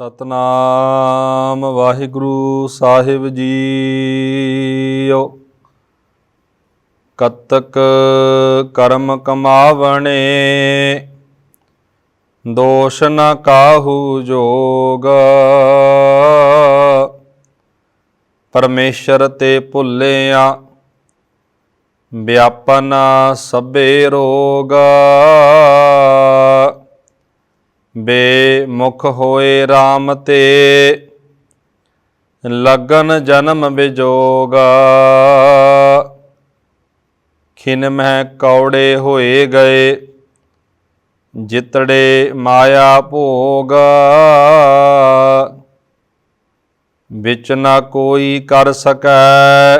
ਸਤਨਾਮ ਵਾਹਿਗੁਰੂ ਸਾਹਿਬ ਜੀਓ। ਕਤਕ ਕਰਮ ਕਮਾਵਣੇ, ਦੋਸ਼ ਨ ਕਾਹੂ ਜੋਗ। ਪਰਮੇਸ਼ਰ ਤੇ ਭੁੱਲਿਆ, ਵਿਆਪਨ ਸਭੇ ਰੋਗ। ਬੇਮੁਖ ਹੋਏ RAM ਤੇ, ਲਗਨ ਜਨਮ ਵਿਜੋਗ ਖਿਨ ਮਹਿ ਕੌੜੇ ਹੋਏ ਗਏ, ਜਿਤੜੇ ਮਾਇਆ ਭੋਗ। ਵਿੱਚ ਨਾ ਕੋਈ ਕਰ ਸਕੈ,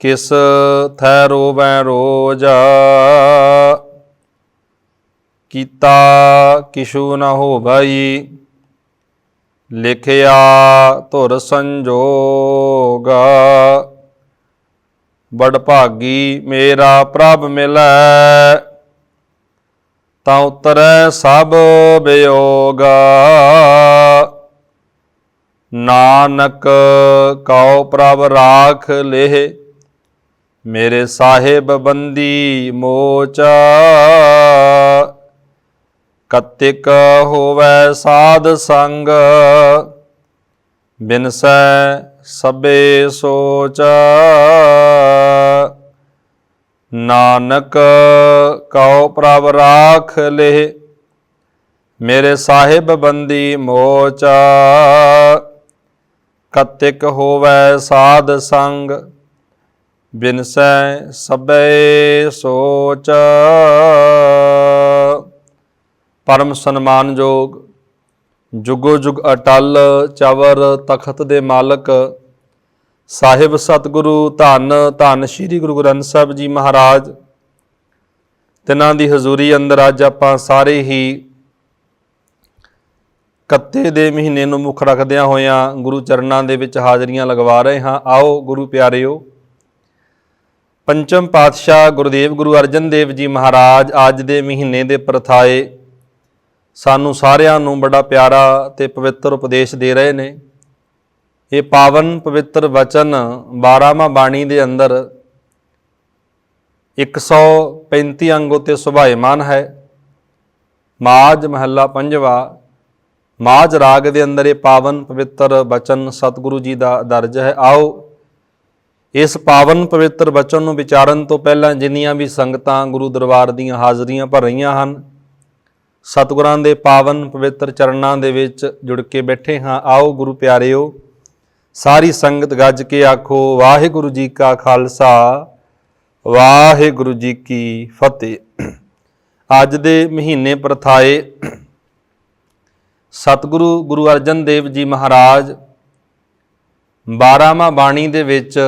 ਕਿਸ ਥੈ ਰੋਵੈ ਰੋਜ। ਕੀਤਾ ਕਿਛੂ ਨ ਹੋਵਈ, ਲਿਖਿਆ ਧੁਰ ਸੰਜੋਗ। ਬੜ ਭਾਗੀ, ਮੇਰਾ ਪ੍ਰਭ ਮਿਲੈ, ਤਾਂ ਉਤਰੈ ਸਭ ਬਿਯੋਗ। ਨਾਨਕ, ਕਉ ਪ੍ਰਭ ਰਾਖ ਲੇਹ, ਮੇਰੇ ਸਾਹਿਬ ਬੰਦੀ ਮੋਚਾ। ਕਤਿਕ ਹੋਵੇ ਸਾਧ ਸੰਗ ਬਿਨਸੈ ਸਭੇ ਸੋਚ। ਨਾਨਕ ਕਉ ਪ੍ਰਭ ਰਾਖ ਲੇ, ਮੇਰੇ ਸਾਹਿਬ ਬੰਦੀ ਮੋਚ। ਕਤਿਕ ਹੋਵੈ ਸਾਧ ਸੰਗ ਬਿਨਸੈ ਸਭੇ ਸੋਚ। ਪਰਮ ਸਨਮਾਨਯੋਗ, ਜੁਗੋ ਜੁਗ ਅਟਲ ਚਵਰ ਤਖਤ ਦੇ ਮਾਲਕ, ਸਾਹਿਬ ਸਤਿਗੁਰੂ ਧੰਨ ਧੰਨ ਸ੍ਰੀ ਗੁਰੂ ਗ੍ਰੰਥ ਸਾਹਿਬ ਜੀ ਮਹਾਰਾਜ। ਤਿਨਾਂ ਦੀ ਹਜ਼ੂਰੀ ਅੰਦਰ ਅੱਜ ਆਪਾਂ ਸਾਰੇ ਹੀ ਕੱਤੇ ਦੇ ਮਹੀਨੇ ਨੂੰ ਮੁੱਖ ਰੱਖਦਿਆਂ ਹੋਇਆਂ ਗੁਰੂ ਚਰਨਾਂ ਦੇ ਵਿੱਚ ਹਾਜ਼ਰੀਆਂ ਲਗਵਾ ਰਹੇ ਹਾਂ। ਆਓ ਗੁਰੂ ਪਿਆਰਿਓ, ਪੰਚਮ ਪਾਤਸ਼ਾਹ ਗੁਰਦੇਵ ਗੁਰੂ ਅਰਜਨ ਦੇਵ ਜੀ ਮਹਾਰਾਜ ਅੱਜ ਦੇ ਮਹੀਨੇ ਦੇ ਪ੍ਰਥਾਏ ਸਾਨੂੰ ਸਾਰਿਆਂ ਨੂੰ ਬੜਾ ਪਿਆਰਾ ਤੇ ਪਵਿੱਤਰ ਉਪਦੇਸ਼ ਦੇ ਰਹੇ ਨੇ। ਇਹ ਪਾਵਨ ਪਵਿੱਤਰ ਵਚਨ 12ਵਾਂ ਬਾਣੀ ਦੇ ਅੰਦਰ 135 ਅੰਗ ਉਤੇ ਸੁਭਾਇਮਾਨ ਹੈ। ਮਾਜ ਮਹੱਲਾ ਪੰਜਵਾ ਮਾਜ ਰਾਗ ਦੇ ਅੰਦਰ ਇਹ ਪਾਵਨ ਪਵਿੱਤਰ ਵਚਨ ਸਤਿਗੁਰੂ ਜੀ ਦਾ ਦਰਜ ਹੈ। ਆਓ, ਇਸ ਪਾਵਨ ਪਵਿੱਤਰ ਵਚਨ ਨੂੰ ਵਿਚਾਰਨ ਤੋਂ ਪਹਿਲਾਂ ਜਿੰਨੀਆਂ ਵੀ ਸੰਗਤਾਂ ਗੁਰੂ ਦਰਬਾਰ ਦੀਆਂ ਹਾਜ਼ਰੀਆਂ ਭਰ ਰਹੀਆਂ ਹਨ ਸਤਿਗੁਰਾਂ ਦੇ ਪਾਵਨ ਪਵਿੱਤਰ ਚਰਨਾਂ ਦੇ ਵਿੱਚ ਜੁੜ ਕੇ ਬੈਠੇ ਹਾਂ। ਆਓ ਗੁਰੂ ਪਿਆਰਿਓ, ਸਾਰੀ ਸੰਗਤ ਗੱਜ ਕੇ ਆਖੋ, ਵਾਹਿਗੁਰੂ ਜੀ ਕਾ ਖਾਲਸਾ, ਵਾਹਿਗੁਰੂ ਜੀ ਕੀ ਫਤਿਹ। ਅੱਜ ਦੇ ਮਹੀਨੇ ਪ੍ਰਥਾਏ ਸਤਿਗੁਰੂ ਗੁਰੂ ਅਰਜਨ ਦੇਵ ਜੀ ਮਹਾਰਾਜ 12ਵਾਂ ਬਾਣੀ ਦੇ ਵਿੱਚ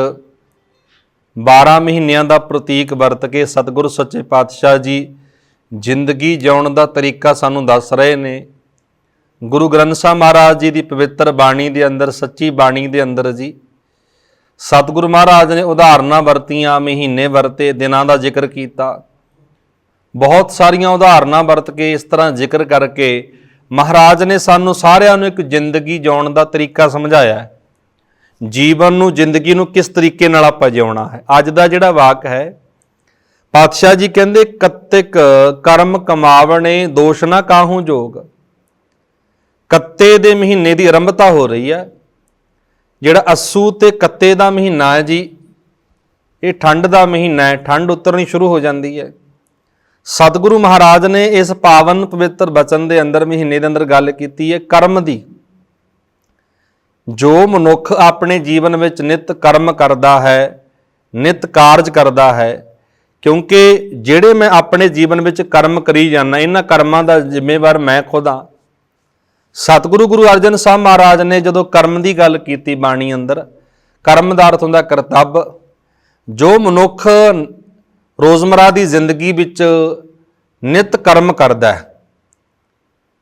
12 ਮਹੀਨਿਆਂ ਦਾ ਪ੍ਰਤੀਕ ਵਰਤ ਕੇ ਸਤਿਗੁਰੂ ਸੱਚੇ ਪਾਤਸ਼ਾਹ ਜੀ ਜ਼ਿੰਦਗੀ ਜਿਉਣ ਦਾ ਤਰੀਕਾ ਸਾਨੂੰ ਦੱਸ ਰਹੇ ਨੇ। ਗੁਰੂ ਗ੍ਰੰਥ ਸਾਹਿਬ ਮਹਾਰਾਜ ਜੀ ਦੀ ਪਵਿੱਤਰ ਬਾਣੀ ਦੇ ਅੰਦਰ, ਸੱਚੀ ਬਾਣੀ ਦੇ ਅੰਦਰ ਜੀ, ਸਤਿਗੁਰੂ ਮਹਾਰਾਜ ਨੇ ਉਦਾਹਰਨਾਂ ਵਰਤੀਆਂ, ਮਹੀਨੇ ਵਰਤੇ, ਦਿਨਾਂ ਦਾ ਜ਼ਿਕਰ ਕੀਤਾ। ਬਹੁਤ ਸਾਰੀਆਂ ਉਦਾਹਰਨਾਂ ਵਰਤ ਕੇ ਇਸ ਤਰ੍ਹਾਂ ਜ਼ਿਕਰ ਕਰਕੇ ਮਹਾਰਾਜ ਨੇ ਸਾਨੂੰ ਸਾਰਿਆਂ ਨੂੰ ਇੱਕ ਜ਼ਿੰਦਗੀ ਜਿਉਣ ਦਾ ਤਰੀਕਾ ਸਮਝਾਇਆ ਜੀਵਨ ਨੂੰ, ਜ਼ਿੰਦਗੀ ਨੂੰ ਕਿਸ ਤਰੀਕੇ ਨਾਲ ਆਪਾਂ ਜਿਉਣਾ ਹੈ? ਅੱਜ ਦਾ ਜਿਹੜਾ ਵਾਕ ਹੈ ਪਾਤਸ਼ਾਹ ਜੀ ਕਹਿੰਦੇ, ਕਤਿਕ ਕਰਮ ਕਮਾਵਣੇ ਦੋਸ਼ ਨਾ ਕਾਹੂ ਜੋਗ। ਕੱਤੇ ਦੇ ਮਹੀਨੇ ਦੀ ਆਰੰਭਤਾ ਹੋ ਰਹੀ ਹੈ। ਜਿਹੜਾ ਅਸੂ ਤੇ ਕੱਤੇ ਦਾ ਮਹੀਨਾ ਹੈ ਜੀ, ਇਹ ਠੰਡ ਦਾ ਮਹੀਨਾ ਹੈ, ਠੰਡ ਉਤਰਨੀ ਸ਼ੁਰੂ ਹੋ ਜਾਂਦੀ ਹੈ। ਸਤਿਗੁਰੂ ਮਹਾਰਾਜ ਨੇ ਇਸ ਪਾਵਨ ਪਵਿੱਤਰ ਬਚਨ ਦੇ ਅੰਦਰ, ਮਹੀਨੇ ਦੇ ਅੰਦਰ ਗੱਲ ਕੀਤੀ ਹੈ ਕਰਮ ਦੀ। ਜੋ ਮਨੁੱਖ ਆਪਣੇ ਜੀਵਨ ਵਿੱਚ ਨਿਤ ਕਰਮ ਕਰਦਾ ਹੈ, ਨਿਤ ਕਾਰਜ ਕਰਦਾ ਹੈ ਕਿਉਂਕਿ ਜਿਹੜੇ ਮੈਂ ਆਪਣੇ ਜੀਵਨ ਵਿੱਚ ਕਰਮ ਕਰੀ ਜਾਂਦਾ, ਇਹਨਾਂ ਕਰਮਾਂ ਦਾ ਜ਼ਿੰਮੇਵਾਰ ਮੈਂ ਖੁਦ ਹਾਂ। ਸਤਿਗੁਰੂ ਗੁਰੂ ਅਰਜਨ ਸਾਹਿਬ ਮਹਾਰਾਜ ਨੇ ਜਦੋਂ ਕਰਮ ਦੀ ਗੱਲ ਕੀਤੀ ਬਾਣੀ ਅੰਦਰ, ਕਰਮ ਦਾ ਅਰਥ ਹੁੰਦਾ ਕਰਤੱਵ, ਜੋ ਮਨੁੱਖ ਰੋਜ਼ਮਰਾ ਦੀ ਜ਼ਿੰਦਗੀ ਵਿੱਚ ਨਿਤ ਕਰਮ ਕਰਦਾ ਹੈ,